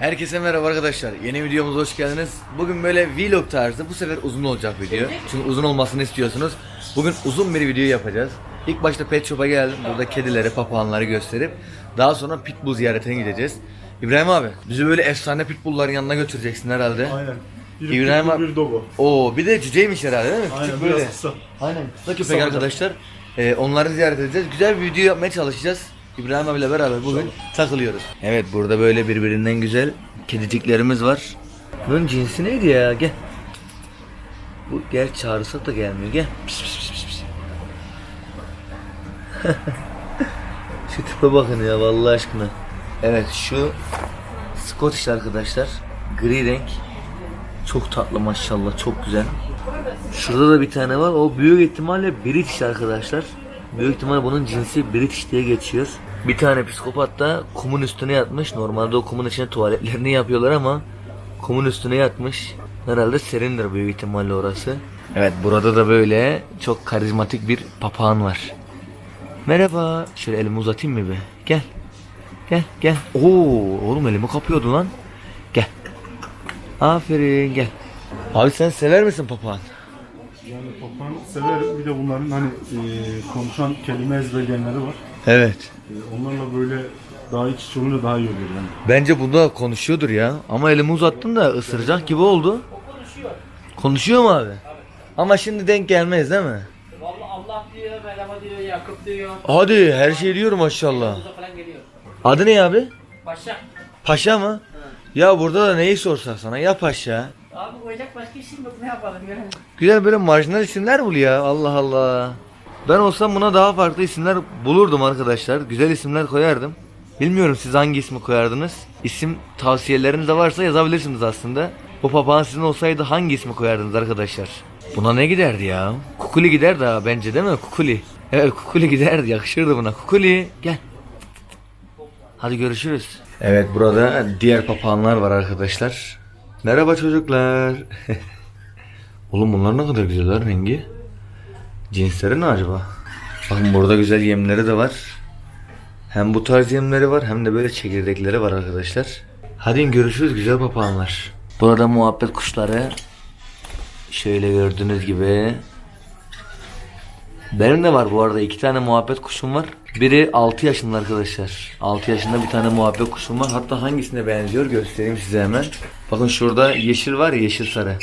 Herkese merhaba arkadaşlar. Yeni videomuza hoş geldiniz. Bugün böyle vlog tarzı. Bu sefer uzun olacak video. Çünkü uzun olmasını istiyorsunuz. Bugün uzun bir video yapacağız. İlk başta pet shop'a geldim. Burada kedileri, papağanları gösterip daha sonra pitbull ziyaretine gideceğiz. İbrahim abi, bizi böyle efsane pitbullların yanına götüreceksin herhalde. Aynen. Bir İbrahim pitbull, abi- bir dogo. Oo, bir de cüceymiş herhalde değil mi? Aynen Küçük biraz böyle. kısa. Aynen kısa köpek Kısa arkadaşlar. Ee, onları ziyaret edeceğiz. Güzel bir video yapmaya çalışacağız. İbrahim abiyle beraber bugün takılıyoruz. Evet burada böyle birbirinden güzel kediciklerimiz var. Bunun cinsi neydi ya? Gel. Bu gel çağırsak da gelmiyor. Gel. Pis, pis, pis, pis, şu tipe bakın ya vallahi aşkına. Evet şu Scottish arkadaşlar. Gri renk. Çok tatlı maşallah çok güzel. Şurada da bir tane var. O büyük ihtimalle British arkadaşlar. Büyük ihtimalle bunun cinsi British diye geçiyor. Bir tane psikopat da kumun üstüne yatmış. Normalde o kumun içine tuvaletlerini yapıyorlar ama kumun üstüne yatmış. Herhalde serindir büyük ihtimalle orası. Evet burada da böyle çok karizmatik bir papağan var. Merhaba. Şöyle elimi uzatayım mı bir? Gel. Gel gel. Oo oğlum elimi kapıyordu lan. Gel. Aferin gel. Abi sen sever misin papağan? Yani papağan severim. Bir de bunların hani e, konuşan kelime ezberleyenleri var. Evet. E, onlarla böyle daha iç içe olunca daha iyi oluyor yani. Bence bunda konuşuyordur ya. Ama elimi uzattın da ısıracak gibi oldu. Konuşuyor mu abi? Ama şimdi denk gelmez değil mi? Vallahi Allah diyor, merhaba diyor, Yakup diyor. Hadi her şey diyor maşallah. Burada falan geliyor. Adı ne abi? Paşa. Paşa mı? Ya burada da neyi sorsak sana ya paşa. Abi koyacak başka isim yok ne yapalım yani. Güzel böyle marjinal isimler bul ya Allah Allah. Ben olsam buna daha farklı isimler bulurdum arkadaşlar. Güzel isimler koyardım. Bilmiyorum siz hangi ismi koyardınız? İsim tavsiyeleriniz de varsa yazabilirsiniz aslında. Bu papağan sizin olsaydı hangi ismi koyardınız arkadaşlar? Buna ne giderdi ya? Kukuli gider daha bence değil mi? Kukuli. Evet Kukuli giderdi yakışırdı buna. Kukuli gel. Hadi görüşürüz. Evet burada diğer papağanlar var arkadaşlar. Merhaba çocuklar. Oğlum bunlar ne kadar güzel lan rengi. Cinsleri ne acaba? Bakın burada güzel yemleri de var. Hem bu tarz yemleri var hem de böyle çekirdekleri var arkadaşlar. Hadi görüşürüz güzel papağanlar. Burada muhabbet kuşları. Şöyle gördüğünüz gibi. Benim de var bu arada iki tane muhabbet kuşum var. Biri 6 yaşında arkadaşlar. 6 yaşında bir tane muhabbet kuşum var. Hatta hangisine benziyor göstereyim size hemen. Bakın şurada yeşil var ya yeşil sarı.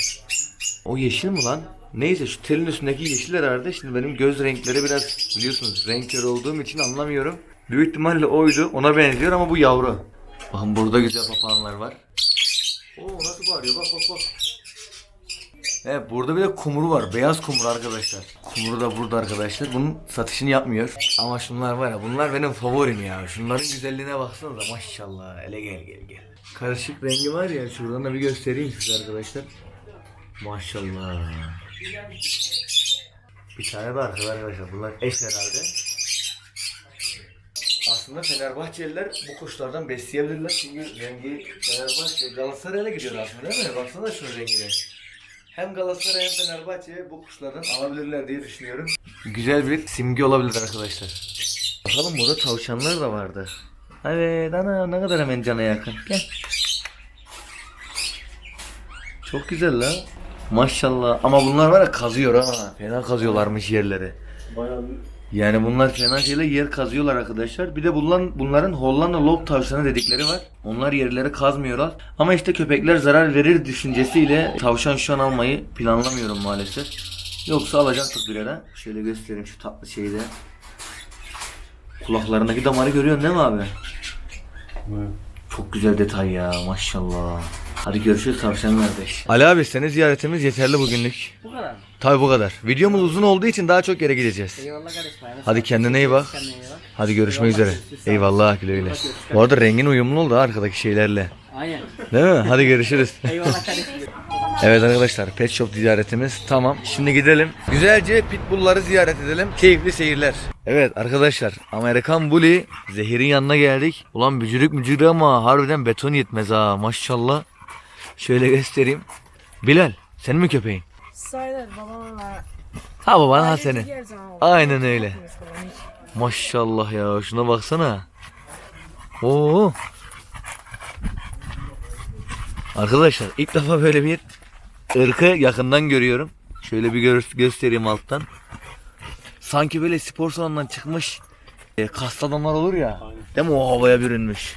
O yeşil mi lan? Neyse şu telin üstündeki yeşil herhalde. Şimdi benim göz renkleri biraz biliyorsunuz renk körü olduğum için anlamıyorum. Büyük ihtimalle oydu. Ona benziyor ama bu yavru. Bakın burada güzel papağanlar var. Oo nasıl bağırıyor bak bak bak. Evet burada bir de kumru var. Beyaz kumru arkadaşlar. Kumru da burada arkadaşlar. Bunun satışını yapmıyor. Ama şunlar var ya bunlar benim favorim ya. Şunların güzelliğine baksanıza maşallah. Hele gel gel gel. Karışık rengi var ya şuradan da bir göstereyim size arkadaşlar. Maşallah. Bir tane arkada arkadaşlar. Bunlar eş herhalde. Aslında Fenerbahçeliler bu kuşlardan besleyebilirler. Çünkü rengi Fenerbahçe Galatasaray'a gidiyor aslında değil mi? Baksana şunun rengine. Hem Galatasaray hem Fenerbahçe bu kuşlardan alabilirler diye düşünüyorum. Güzel bir simge olabilir arkadaşlar. Bakalım burada tavşanlar da vardı. Evet ana ne kadar hemen cana yakın. Gel. Çok güzel la. Maşallah. Ama bunlar var ya kazıyor ha. Fena kazıyorlarmış yerleri. Bayağı Yani bunlar fena şeyle yer kazıyorlar arkadaşlar. Bir de bunların, bunların Hollanda lob tavşanı dedikleri var. Onlar yerleri kazmıyorlar. Ama işte köpekler zarar verir düşüncesiyle tavşan şu an almayı planlamıyorum maalesef. Yoksa alacaktık bir ara. Şöyle göstereyim şu tatlı şeyi de. Kulaklarındaki damarı görüyorsun değil mi abi? Evet. Çok güzel detay ya maşallah. Hadi görüşürüz tavşan kardeş. Ali abi seni ziyaretimiz yeterli bugünlük. Bu kadar mı? Tabi bu kadar. Videomuz uzun olduğu için daha çok yere gideceğiz. Eyvallah kardeşim. Hadi kendine iyi bak. Hadi görüşmek Eyvallah, üzere. görüşürüz. Eyvallah güle güle. Bu arada rengin uyumlu oldu ha arkadaki şeylerle. Aynen. Değil mi? Hadi görüşürüz. Eyvallah kardeşim. evet arkadaşlar pet shop ziyaretimiz tamam. Şimdi gidelim. Güzelce pitbullları ziyaret edelim. Keyifli seyirler. Evet arkadaşlar Amerikan Bully Zehir'in yanına geldik. Ulan bücürük mücürük ama harbiden beton yetmez ha maşallah. Şöyle göstereyim. Bilal sen mi köpeğin? Sayılır babamla. Ha baban ha Ailece seni. her zaman olur. Aynen öyle. Maşallah ya şuna baksana. Oo. Arkadaşlar ilk defa böyle bir ırkı yakından görüyorum. Şöyle bir gö- göstereyim alttan. Sanki böyle spor salonundan çıkmış e, kaslı adamlar olur ya. Değil mi o havaya bürünmüş.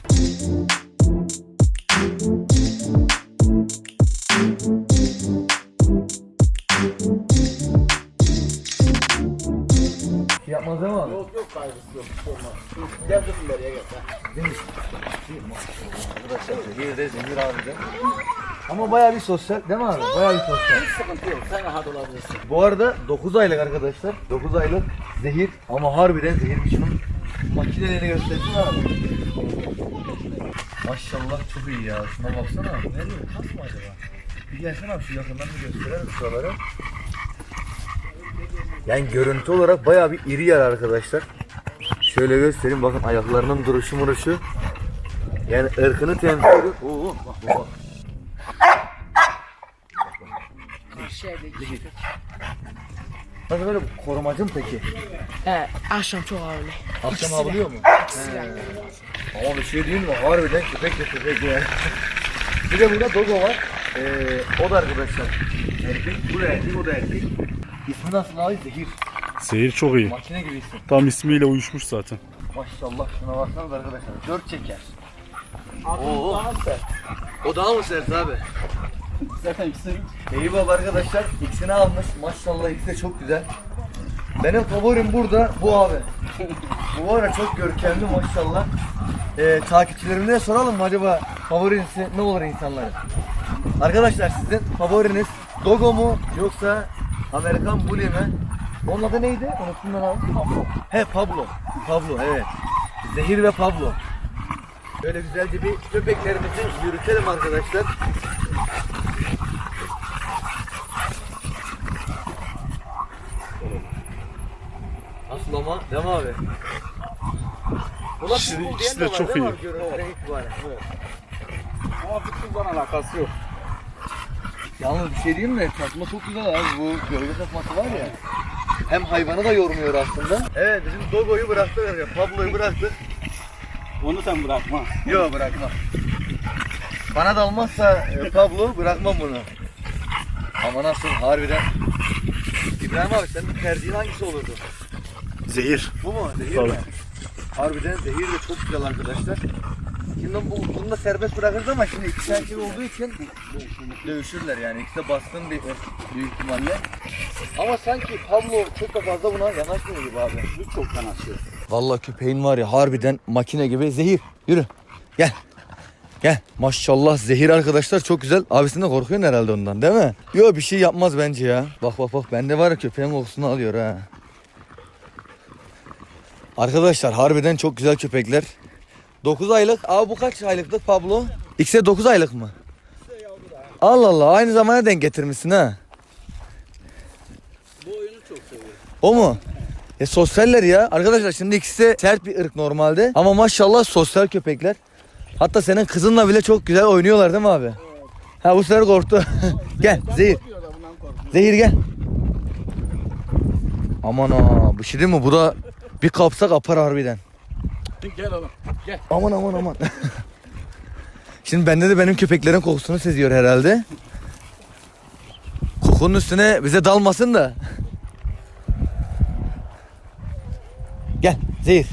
Yok yok kaygısı yok. Olmaz. Gel kızım nereye gel. Arkadaşlar zehir de zehir abi de. Ama bayağı bir sosyal değil mi abi? Bayağı bir sosyal. Hiç sıkıntı yok. Sen rahat olabilirsin. Bu arada 9 aylık arkadaşlar. 9 aylık zehir ama harbiden zehir şunun makinelerini göstersin abi. Maşallah çok iyi ya. Şuna baksana. Nerede? Kas mı acaba? Bir gelsene abi şu yakından bir gösterelim şuraları. Yani görüntü olarak bayağı bir iri yer arkadaşlar. Şöyle göstereyim bakın ayaklarının duruşu muruşu. Yani ırkını temsil ediyor. Oo, bak bak bak. Nasıl böyle korumacı mı peki? He, akşam çok ağırlı. Akşam avlıyor mu? Ama bir şey diyeyim mi? Harbiden köpek de köpek yani. bir de burada Dogo var. Ee, o da arkadaşlar. Erkek, bu da erkek, o da erkek. İsmi nasıl abi? Zehir. Seyir çok iyi. Makine gibi isim. Tam ismiyle uyuşmuş zaten. Maşallah şuna baksanız arkadaşlar. Dört çeker. Oo. Daha sert. O daha mı sert abi? Zaten ikisi baba arkadaşlar. İkisini almış. Maşallah ikisi de çok güzel. Benim favorim burada bu abi. bu var ya çok görkemli maşallah. Ee, takipçilerime soralım mı acaba favorisi ne olur insanların? Arkadaşlar sizin favoriniz Dogo mu yoksa Amerikan Bully mi? Onun adı neydi? Unuttum ben abi. Pablo. He Pablo. Pablo evet. Zehir ve Pablo. Böyle güzelce bir köpeklerimizi yürütelim arkadaşlar. Nasıl ama? Değil mi abi? Buna İkisi- pitbull ikisi de var, çok değil mi iyi. abi görüntüden itibaren? Ama futboldan alakası yok. Yalnız bir şey diyeyim mi? Tasma çok güzel abi. Bu gölge tasması var ya. Hem hayvanı da yormuyor aslında. Evet bizim Dogo'yu bıraktık. ya, Pablo'yu bıraktık. Onu sen bırakma. Yok bırakmam. Bana da almazsa e, Pablo bırakmam bunu. Ama nasıl harbiden. İbrahim abi senin tercihin hangisi olurdu? Zehir. Bu mu? Zehir Tabii. mi? Harbiden zehir de çok güzel arkadaşlar. Şimdi bu, bunu da serbest bırakırız ama şimdi iki erkek olduğu için dövüşürler yani. İkisi de baskın bir büyük ihtimalle. Ama sanki Pablo çok da fazla buna yanaşmıyor gibi abi. Bu çok yanaşıyor. Vallahi köpeğin var ya harbiden makine gibi zehir. Yürü. Gel. Gel. Maşallah zehir arkadaşlar çok güzel. Abisini de korkuyorsun herhalde ondan değil mi? Yok bir şey yapmaz bence ya. Bak bak bak bende var ya köpeğin kokusunu alıyor ha. Arkadaşlar harbiden çok güzel köpekler. 9 aylık. Abi bu kaç aylıklık Pablo? İkisi de 9 aylık mı? Allah Allah aynı zamana denk getirmişsin ha. Bu oyunu çok seviyor. O mu? E sosyaller ya. Arkadaşlar şimdi ikisi sert bir ırk normalde. Ama maşallah sosyal köpekler. Hatta senin kızınla bile çok güzel oynuyorlar değil mi abi? Ha bu sefer korktu. gel Zehir. Zehir gel. Aman ha bir şey değil mi? Bu da bir kapsa kapar harbiden. Gel oğlum. Gel. Aman aman aman. Şimdi bende de benim köpeklerin kokusunu seziyor herhalde. Kokunun üstüne bize dalmasın da. Gel Zehir.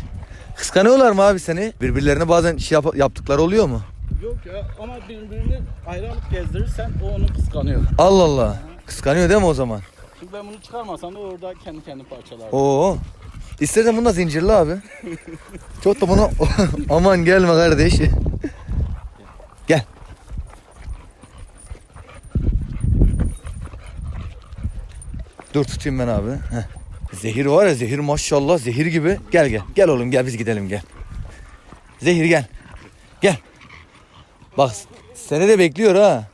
Kıskanıyorlar mı abi seni? Birbirlerine bazen şey yap- yaptıkları oluyor mu? Yok ya ama birbirini ayrı alıp gezdirirsen o onu kıskanıyor. Allah Allah. Kıskanıyor değil mi o zaman? Şimdi ben bunu çıkarmasam da orada kendi kendi parçalar. Oo. İstersen bunu da zincirli abi. Çok da bunu aman gelme kardeş. Gel. Dur tutayım ben abi. Heh. Zehir var ya zehir maşallah zehir gibi. Gel gel. Gel oğlum gel biz gidelim gel. Zehir gel. Gel. Bak seni de bekliyor ha.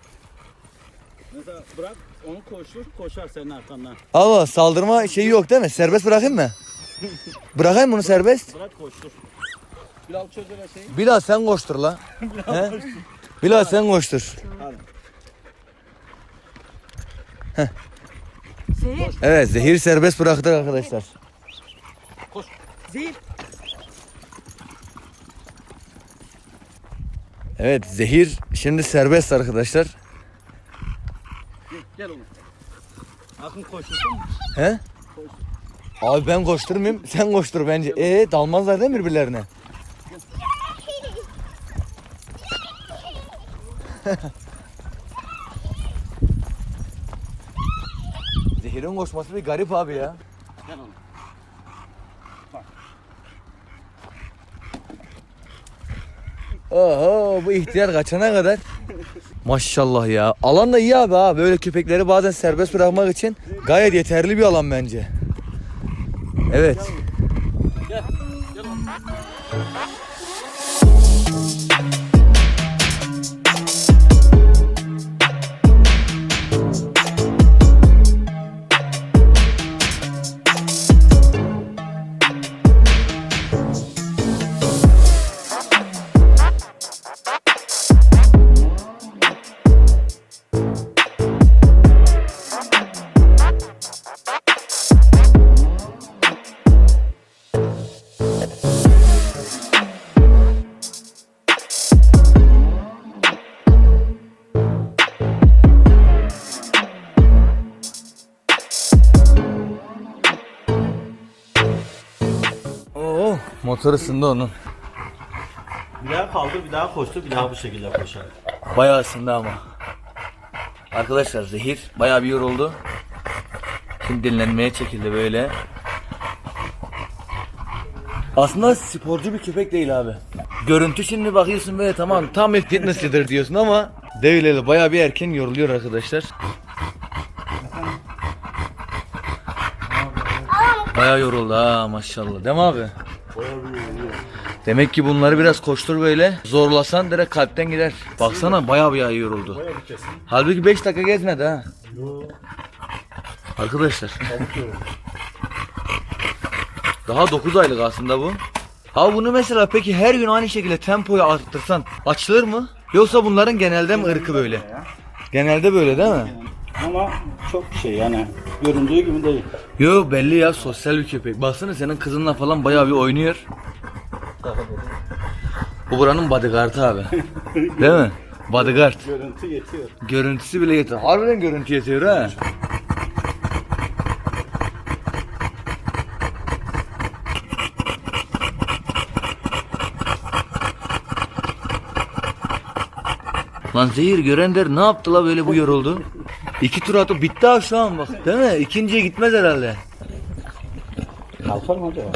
Mesela bırak onu koştur koşar senin arkandan. Allah saldırma şeyi yok değil mi? Serbest bırakayım mı? Bırakayım bunu serbest. Bırak koştur. Bilal çöz öyle şeyi. Bilal sen koştur la. He? Bilal sen koştur. Zehir. Evet zehir serbest bıraktık arkadaşlar. Zehir. Evet zehir şimdi serbest arkadaşlar. Gel, gel oğlum. Akın koşursun mu? He? Abi ben koşturmayayım sen koştur bence. E dalmazlar değil mi birbirlerine? Zehirin koşması bir garip abi ya. Gel oğlum. Oho bu ihtiyar kaçana kadar. Maşallah ya. Alan da iyi abi ha. Böyle köpekleri bazen serbest bırakmak için gayet yeterli bir alan bence. Evet. Motor ısındı onun. Bir daha kaldı, bir daha koştu, bir daha bu şekilde koşar. Bayağı ısındı ama. Arkadaşlar zehir bayağı bir yoruldu. Şimdi dinlenmeye çekildi böyle. Aslında sporcu bir köpek değil abi. Görüntü şimdi bakıyorsun böyle tamam tam bir fitnessçidir diyorsun ama değil öyle bayağı bir erken yoruluyor arkadaşlar. Bayağı yoruldu ha maşallah değil mi abi? Demek ki bunları biraz koştur böyle. Zorlasan direkt kalpten gider. Baksana bayağı yoruldu. Bir kesin. Halbuki 5 dakika gezmedi ha. Arkadaşlar yoruldu. daha 9 aylık aslında bu. Ha bunu mesela peki her gün aynı şekilde tempoyu arttırsan açılır mı? Yoksa bunların genelde mi ırkı böyle? Genelde böyle değil mi? Ama çok şey yani göründüğü gibi değil. Yo belli ya sosyal bir köpek. Baksana senin kızınla falan bayağı bir oynuyor. Bu buranın bodyguard'ı abi. Değil mi? Bodyguard. Görüntü yetiyor. Görüntüsü bile yeter. Harbiden görüntü yetiyor ha. Lan zehir gören der ne yaptı la böyle bu yoruldu. İki tur atıp bitti ha şu an bak değil mi? İkinciye gitmez herhalde. Kalkar mı acaba?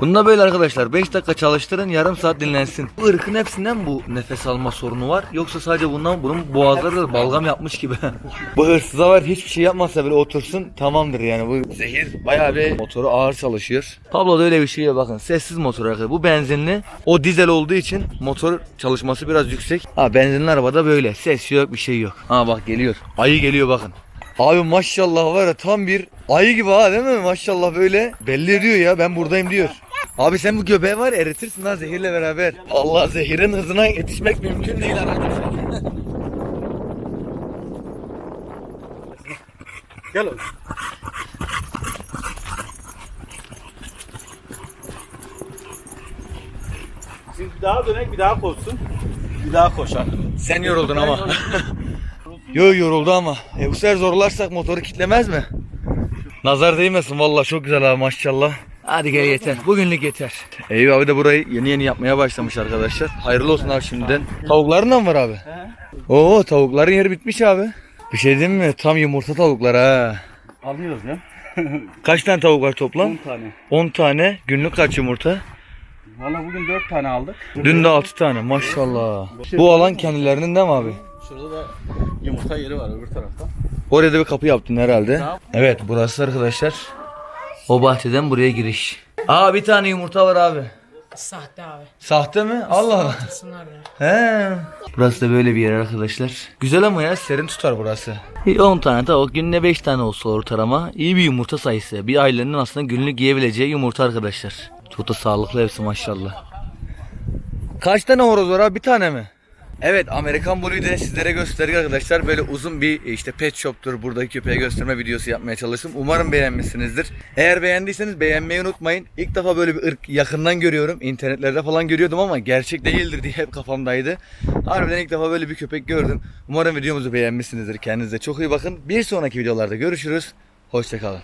Bunda böyle arkadaşlar 5 dakika çalıştırın yarım saat dinlensin. Bu ırkın hepsinden bu nefes alma sorunu var. Yoksa sadece bundan bunun boğazları da balgam yapmış gibi. bu hırsıza var hiçbir şey yapmazsa bile otursun tamamdır yani. Bu zehir bayağı bir motoru ağır çalışıyor. Pablo'da öyle bir şey yok bakın sessiz motor arkadaşlar. Bu benzinli. O dizel olduğu için motor çalışması biraz yüksek. Ha benzinli arabada böyle ses yok bir şey yok. Ha bak geliyor. Ayı geliyor bakın. Abi maşallah var ya tam bir ayı gibi ha değil mi? Maşallah böyle belli ediyor ya ben buradayım diyor. Abi sen bu göbeği var ya eritirsin ha zehirle beraber. Allah zehirin hızına yetişmek mümkün değil arkadaşlar. Gel oğlum. Şimdi bir daha dönek, bir daha koşsun. Bir daha koşar. Sen yoruldun ama. Yo yoruldu ama. E bu sefer zorlarsak motoru kitlemez mi? Nazar değmesin vallahi çok güzel abi maşallah. Hadi gel yeter. Bugünlük yeter. Eyüp abi de burayı yeni yeni yapmaya başlamış arkadaşlar. Hayırlı olsun abi şimdiden. Tavukların da mı var abi? Oo tavukların yeri bitmiş abi. Bir şey diyeyim mi? Tam yumurta tavuklar ha. Alıyoruz ya. Kaç tane tavuk var toplam? 10 tane. 10 tane. Günlük kaç yumurta? Valla bugün 4 tane aldık. Dün de 6 tane maşallah. Bu alan kendilerinin değil mi abi? Şurada da yumurta yeri var öbür tarafta. Oraya da bir kapı yaptın herhalde. Evet burası arkadaşlar. O bahçeden buraya giriş. Aa bir tane yumurta var abi. Sahte abi. Sahte mi? Allah Allah. Ya. He. Burası da böyle bir yer arkadaşlar. Güzel ama ya serin tutar burası. 10 tane tavuk günde 5 tane olsa ortalama. İyi bir yumurta sayısı. Bir ailenin aslında günlük yiyebileceği yumurta arkadaşlar. Çok da sağlıklı hepsi maşallah. Kaç tane horoz var abi? Bir tane mi? Evet Amerikan Blue'yu da sizlere gösterdik arkadaşlar. Böyle uzun bir işte pet shop'tur buradaki köpeği gösterme videosu yapmaya çalıştım. Umarım beğenmişsinizdir. Eğer beğendiyseniz beğenmeyi unutmayın. İlk defa böyle bir ırk yakından görüyorum. İnternetlerde falan görüyordum ama gerçek değildir diye hep kafamdaydı. Harbiden ilk defa böyle bir köpek gördüm. Umarım videomuzu beğenmişsinizdir. Kendinize çok iyi bakın. Bir sonraki videolarda görüşürüz. Hoşçakalın.